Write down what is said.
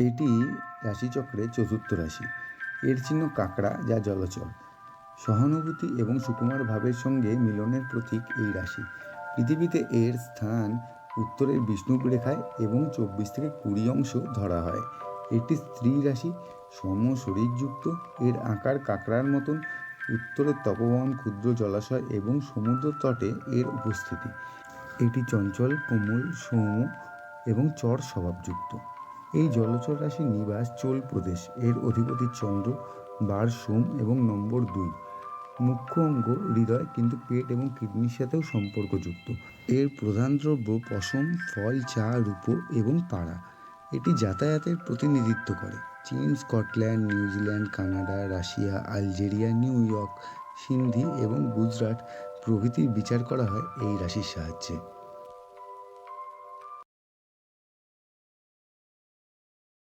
এটি রাশিচক্রের চতুর্থ রাশি। এর চিহ্ন কাঁকড়া, যা জলচর। সহানুভূতি এবং সুকুমার ভাবের সঙ্গে মিলনের প্রতীক এই রাশি। পৃথিবীতে এর স্থান উত্তরের বিষ্ণুব রেখায় এবং চব্বিশ থেকে কুড়ি অংশ ধরা হয়। এটি স্ত্রী রাশি, সম শরীরযুক্ত। এর আকার কাঁকড়ার মতন। উত্তরের তপবন, ক্ষুদ্র জলাশয় এবং সমুদ্র তটে এর উপস্থিতি। এটি চঞ্চল, কোমল, সৌম্য এবং চর স্বভাবযুক্ত। এই জলচর রাশির নিবাস চোল প্রদেশ। এর অধিপতি চন্দ্র, বার সোম এবং নম্বর দুই। মুখ্য অঙ্গ হৃদয় কিন্তু পেট এবং কিডনির সাথেও সম্পর্কযুক্ত। এর প্রধান দ্রব্য পশম, ফল, চা, রূপো এবং পাড়া। এটি যাতায়াতের প্রতিনিধিত্ব করে। চীন, Scotland, New Zealand, Canada, Russia, Algeria, New York, Sindhi এবং গুজরাট প্রভৃতির বিচার করা হয় এই রাশির সাহায্যে।